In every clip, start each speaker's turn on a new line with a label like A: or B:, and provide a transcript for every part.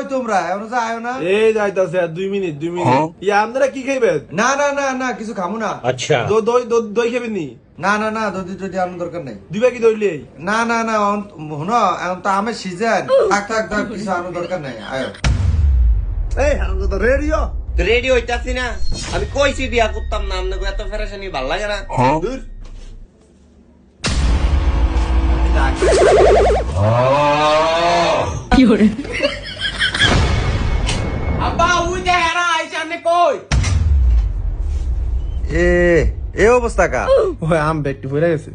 A: কই তোমরা? এমন যে আয়ো না?
B: এই যাইতাছে আর দুই মিনিট দুই মিনিট। ইয়া আপনারা কি খাইবেন?
A: না না না না কিছু খামু না।
B: দই দই দই- দই খাবেন নি?
A: না না না দদি টদি আনার দরকার নাই।
B: দিবা কি দইলে
A: না না না শুনো এখন তো আমের সিজন থাক থাক থাক কিছু আনার দরকার নাই আয়ো।
B: এই কথা রেডিও।
C: রেডি হইতাছি না। আমি কইছি বিয়া করতাম না আপনাকে এত ফেরাসানি ভালো লাগে না।
B: দূর।
C: আব্বা উই দে হেরা আইছে আপনি কই?
A: এ এ অবস্থা কা
B: ওই আম ব্যাগটি পড়ে গেছে।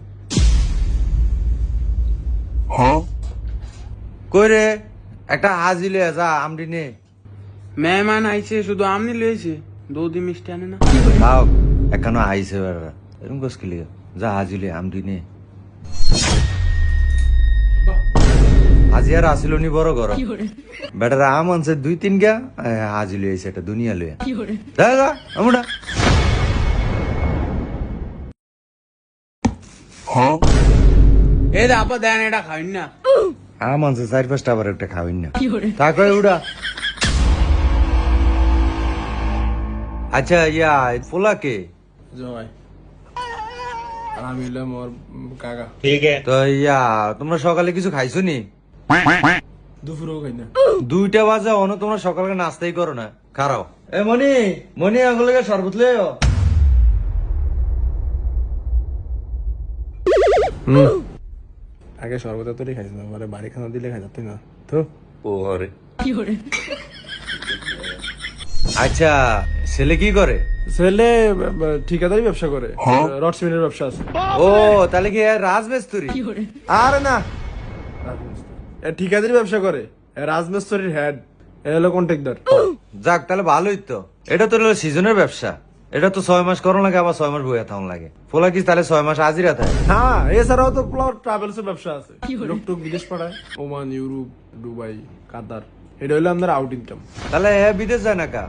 A: কই রে? একটা হাজি লয়ে যা আমডি নে।
D: মেহমান আইছে শুধু আমনি লয়েছে দুধি মিষ্টি আনে না।
A: খাও এখানো আইছে বেড়া এরকম কস কি যা হাজি লয়ে আমডি নে। হাজি আর আসিল নি বড় ঘর বেটার আম আনছে দুই তিন গা লয়ে আইছে এটা দুনিয়া লয়ে। যা যা আমরা
D: দা আপা দেন এটা খাইন না।
A: আম আনছে চার পাঁচটা আবার একটা খাওয়াই না। তা উড়া। আচ্ছা ইয়া পোলা কে?
B: জয়
A: তো ইয়া তোমরা সকালে কিছু খাইছো নি?
B: দুপুরেও খাই না
A: দুইটা বাজে অন তোমরা সকালে নাস্তাই করো না। খারাও। এ মনি মনি আগুলো শরবত আও।
B: আগে সর্বদা তোরই খাইছ না পরে বাড়ি খানা দিলে খাই যাতে না। তো?
C: ওরে
A: আচ্ছা ছেলে কি করে?
B: ছেলে ঠিকাদারি ব্যবসা করে। রড সিমেন্টের ব্যবসা আছে।
A: ও তাহলে কি রাজমিস্ত্রি?
B: আরে না। ঠিকাদারি ব্যবসা করে? এ রাজমিস্ত্রির হেড হলো কন্ট্রাক্টর
A: যাক তাহলে ভালোই তো। এটা তো হলো সিজনের ব্যবসা। এটা তো ছয় মাস করো লাগে আবার ছয় মাস বইয়া থাকুন লাগে। পোলা কি তাহলে ছয় মাস হাজিরা থাকে।
B: হ্যাঁ এছাড়াও তো ট্রাভেলস এর ব্যবসা আছে। লোক টুক বিদেশ পাঠায়। Oman Europe Dubai Qatar. এটা হলো আমাদের আউট ইনকাম
A: তাহলে এ বিদেশ যায় না কা?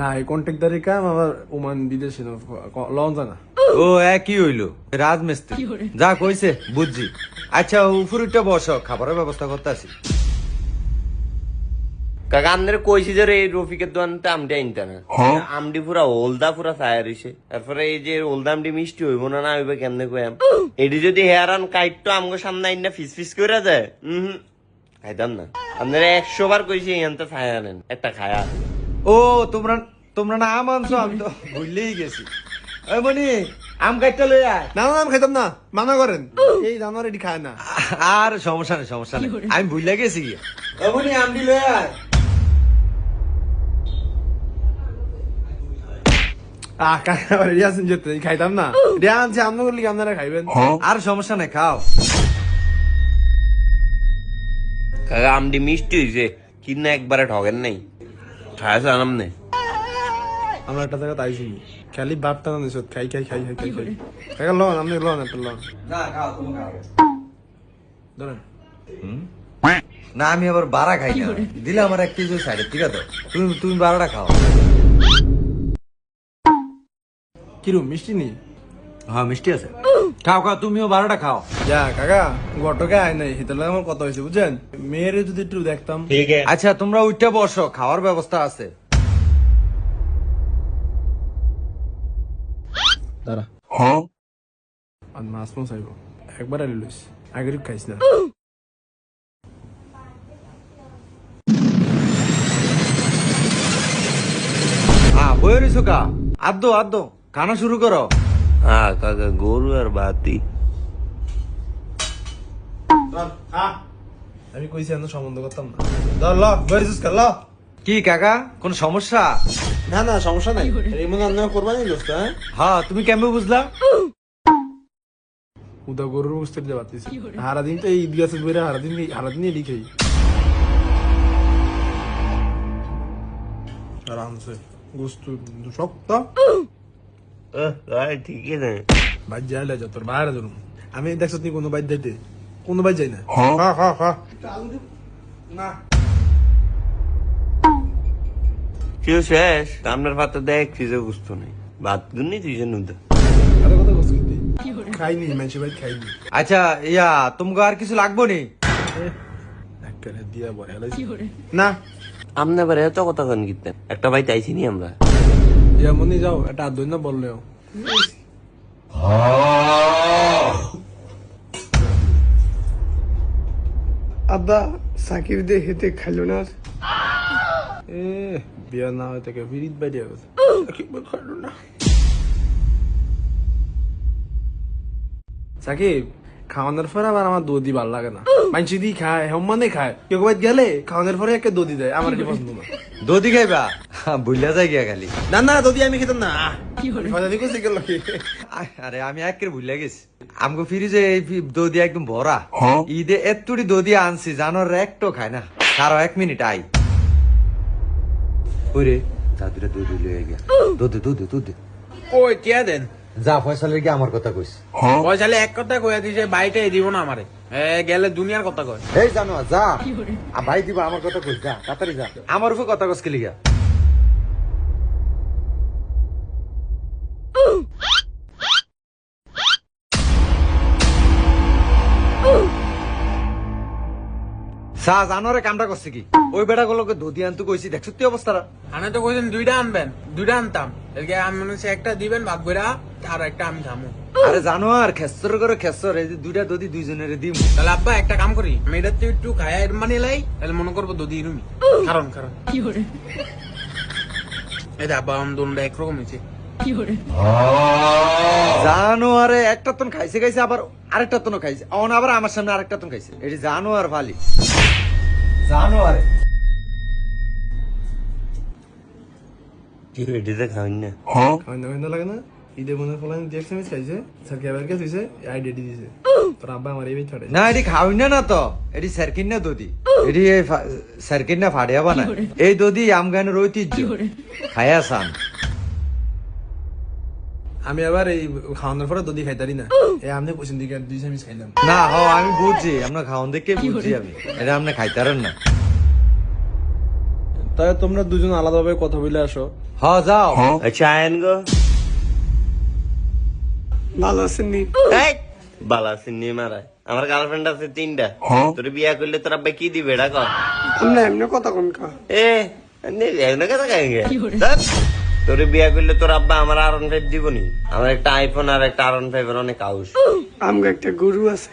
B: না এই কন্ট্রাক্টারি কাম আমার ওমান বিদেশে লন জানা
A: ও একই হইল। রাজমিস্ত্রি। যা কইছে বুঝছি। আচ্ছা উপরটা বসো খাবারের ব্যবস্থা করতে আসি
C: কাকা আপনার কইছি যে এই রফিকের দোকানতে আমডি আনতে না। আমডি পুরা ওলদা পুরা তারপরে এই যে ওলদা আমডি মিষ্টি হইব না না হইবে কেমনে কইম এটি যদি হেয়ারান কাইটটো আমগো সামনে আইন না ফিস ফিস করে যায় হুম। খাইতাম না। আপনারা একশো বার কইছি এখানতে ছায়া আনেন। একটা খায়া।
A: ও তোমরা তোমরা না আম আনছো আমি তো ভুললেই গেছি। ওই মনি আম কাটটা লই আয়।
B: না না আমি খাইতাম না মানা করেন। এই জানোয়ার এটি খায় না।
A: আর সমস্যা নেই সমস্যা নেই। আমি ভুলে গেছি ওই মনি আমটি লই আয়।
B: খাইতাম না। রেডি আনছে আপনি করলি আপনারা খাইবেন।
A: আর সমস্যা নেই খাও।
C: কাকা মিষ্টি হইছে কিনা একবারে ঠগেন নাই। খায়া জানাম নে
B: আমরা একটা জায়গা তাই শুনি। খালি বাপ টানা নিছ খাই খাই খাই খাই খাই খাই। কাকা লন আপনি লন একটা লন।
A: না
B: ধরেন।
A: না আমি আবার বাড়া খাই না। দিলে আমার এক কেজি সাইডে ঠিক আছে? তুমি তুমি বারোটা খাও।
B: কিরম মিষ্টি নেই
A: হ্যাঁ মিষ্টি আছে। খাও খাও তুমিও বারোটা খাও।
B: যা কাকা গটকে আয় নাই হিতালে আমার কথা হয়েছে বুঝছেন? মেয়েরে যদি একটু দেখতাম।
A: আচ্ছা তোমরা উঠতে বসো খাওয়ার ব্যবস্থা আছে।
B: দাঁড়া। আর মাছ মাছ আইব। একবার আলি লইস। আগের খাইস না।
A: হ্যাঁ বয়ে রইছো কা? আদ্দো আদ্দো খানা শুরু করো।
C: হ্যাঁ কাকা গরু আর বাতি।
B: আমি কইছি এত সম্বন্ধ করতাম না। ধর ল বেরিস ল।
A: কি কাকা? কোন সমস্যা?
B: না না সমস্যা নাই। এই মনে রান্না করবানি দোস্ত হ্যাঁ?
A: হ্যাঁ তুমি কেমন বুঝলা?
B: উদা গরুর বুঝতে দিতে পারতেছি সারাদিন তো এই গাছের বইরা সারাদিন সারাদিন এডি খাই আরামসে গুস্তু শক্ত।
C: ঠিকই না।
B: বাইর যাইলে যত তোর বাইরে ধরুন আমি দেখছ তুই কোনো বাইর যাইতে কোনো বাইর যাই না? হ্যাঁ। হ্যাঁ হ্যাঁ না।
C: কেউ শেষ? আপনার পাতে দেখ ফ্রিজে গুস্ত নেই। ভাত গুনি তুই যে নুদা।
B: আরে কথা কস কিন্তু খাইনি মানুষের বাইর খাইনি।
A: আচ্ছা ইয়া তোমাকে আর কিছু লাগবো নি।
B: না।
C: আমনে এবার এত কথা কন কিনতেন একটা ভাই আইসি নি আমরা।
B: যেমনই যাও এটা আর দৈন্য বললেও
E: আব্বা সাকিব দে হেতে খাইলো না আর।
B: এ বিয়া না হয় থেকে বিরিত বাইরে গেছে সাকিব সাকিব খাওয়ানোর পরে আবার আমার দদি ভালো লাগে না মানসি দি খায় হেমানে খায় কেউ কবাই গেলে খাওয়ানোর পরে দেয় আমার কি পছন্দ না
A: খাইবা বুঝলা যাই গিয়া খালি
B: না না দদি আমি খেতাম না
A: আরে আমি একের ভুলে গেছি আমগো ফ্রিজে এই ফি- একদম ভরা ঈদে এত্তুটি দদি আনছি জানোর একটো খায় না কারও এক মিনিট আই ওরে তাদের দুধ লয়ে গিয়া দুধ দুধ দুধ
D: কই টিয়া দেন?
A: যা ফয়সালের কি আমার কথা কইস।
D: পয়সালে এক কথা কইয়া দিছে বাইটে দিব না আমারে। এ গেলে দুনিয়ার কথা কয়।
A: এই জানো যা। আ, ভাই দিব আমার কথা কইস যা তাড়াতাড়ি যা। আমার উপর কথা কইস কেলিগা সা জানোরে কামটা করছে কি? ওই বেটা গুলোকে দদি আনতে কইছি দেখছ তুই অবস্থাটা
D: আনে তো কইছেন দুইটা আনবেন দুইটা আনতাম। এদিকে আমি মনে হচ্ছে একটা দিবেন ভাগ করে আর একটা আমি খামু।
A: আরে জানো আর খেসর করে খেসর এই যে দুইটা দদি দুইজনের দিম।
D: তাহলে আব্বা একটা কাম করি আমি এটা একটু খায়া এর মানে লাই তাহলে মনে করব দদি রুমি কারণ কারণ এই যে আব্বা আম দোনটা একরকম হয়েছে
A: জানো আরে একটা তন খাইছে খাইছে আবার আরেকটা তন খাইছে। অন আবার আমার সামনে আরেকটা তন খাইছে। এটি ভালি
C: কি না?
B: খাওয়ানো লাগে না? ঈদে মনে ফলান দিয়ে একসাথে খাইছে স্যার কেবার কে দিছে? আইডিয়া দিছে। তোর আব্বা আমার এই ছাড়ে
A: না এটি খাওয়াই না না তো। এটি সার্কিন না দদি এটি ফাড়িয়া এই দদি আমগানের ঐতিহ্য। খায়া সান
B: আমি আবার এই খাওয়ানোর পরে দদি খাইতারি না। এই আপনি কোচিন দিকে দুই চামিচ খাইলাম।
A: না হ আমি বুঝছি আপনার খাওয়ান দেখে বুঝছি আমি। এটা আপনি খাইতারেন না।
B: তাই তোমরা দুজন আলাদাভাবে কথা বলে আসো।
A: হ যাও।
C: আচ্ছা আয়ন গো।
E: ভালো আছেন নি
C: এই সিন্নি মারায়। আমার গার্লফ্রেন্ড আছে তিনটা। তোর বিয়া করলে তোর আব্বা কি দিবে এটা কর
E: আমরা এমনি কথা কোন কা।
C: এ নে, এমনি কথা কাহিঙ্গে তোর বিয়া করলে তোর আব্বা আমার আর ফাইভ দিব নি আমার একটা আইফোন আর একটা আর ফাইভ এর অনেক আউস।
E: আমগো একটা গরু আছে।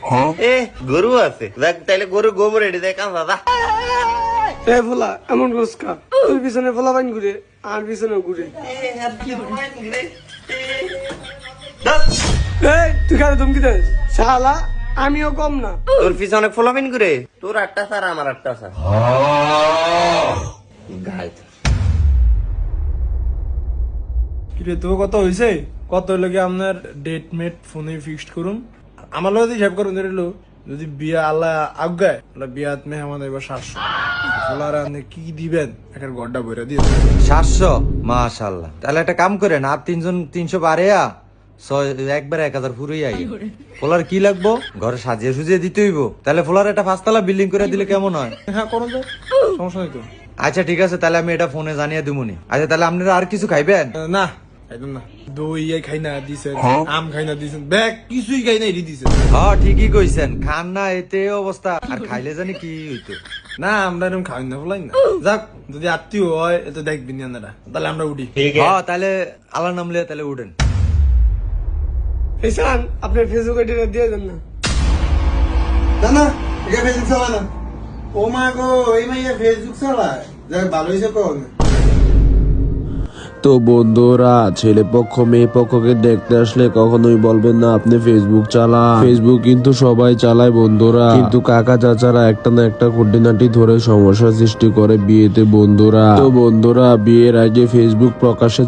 C: এ গরু আছে। দেখ তাইলে গরু গোবর এটি দেখ দাদা
E: এ ফোলা এমন রোজকা তোর পিছনে ফোলা বাইন ঘুরে আর পিছনে ঘুরে। এই তুই কারে ধমকি দেস? শালা আমিও কম না।
C: তোর পিছনে অনেক ফলোবিন করে তোর আটটা স্যার আমার আটটা স্যার। গাই
B: কিরে তো কত হয়েছে কত লাগে আপনার ডেট মেট ফোনে ফিক্সড করুন আমার লগে হিসাব করুন এলো যদি বিয়া আল্লাহ আজ্ঞায় তাহলে বিয়াত মেহমান এবার সাতশো। ফলার আপনি কি দিবেন? একটা গড্ডা বইরা দিয়ে
A: সাতশো? মাশাল্লাহ তাহলে একটা কাম করে না আর তিনজন তিনশো বারেয়া ছয় একবার এক হাজার পুরোই আই। ফোলার কি লাগবো? ঘরে সাজিয়ে সুজিয়ে দিতে হইব। তাহলে ফোলার একটা পাঁচতলা বিল্ডিং করে দিলে কেমন হয়?
B: হ্যাঁ করুন তো। সমস্যা নেই তো।
A: আচ্ছা ঠিক আছে তাহলে আমি এটা ফোনে জানিয়ে দিবনি আচ্ছা তাহলে আপনারা আর কিছু খাইবেন?
B: না একদম না। দই এই খাই না দিছেন আম খাই না দিছেন ব্যাগ কিছুই খাই না এটি দিছেন।
A: হ্যাঁ ঠিকই কইছেন খান না এতে অবস্থা। আর খাইলে জানি কি হইতো।
B: না আমরা এরকম খাই না ফলাই না। যাক যদি আত্মীয় হয় এত দেখবেন আপনারা। তাহলে আমরা উঠি।
A: হ্যাঁ তাহলে আল্লাহ নাম লিয়ে তাহলে উঠেন।
E: এসান আপনার ফেসবুক আইডিটা দিয়ে দেন না।
F: না না এটা ফেসবুক চালা না। ও মা গো এই মাইয়া ফেসবুক চালায়। যাক ভালো
G: তো বন্ধুরা, ছেলে পক্ষ, মেয়ে পক্ষকে দেখতে আসলে কখনোই বলবেন না, আপনি ফেসবুক চালান। ফেসবুক কিন্তু সবাই চালায় বন্ধুরা। কিন্তু কাকা চাচারা একটা না একটা খুঁটিনাটি ধরে সমস্যা সৃষ্টি করে বিয়েতে বন্ধুরা। তো বন্ধুরা, বিয়ের আগে ফেসবুক প্রকাশে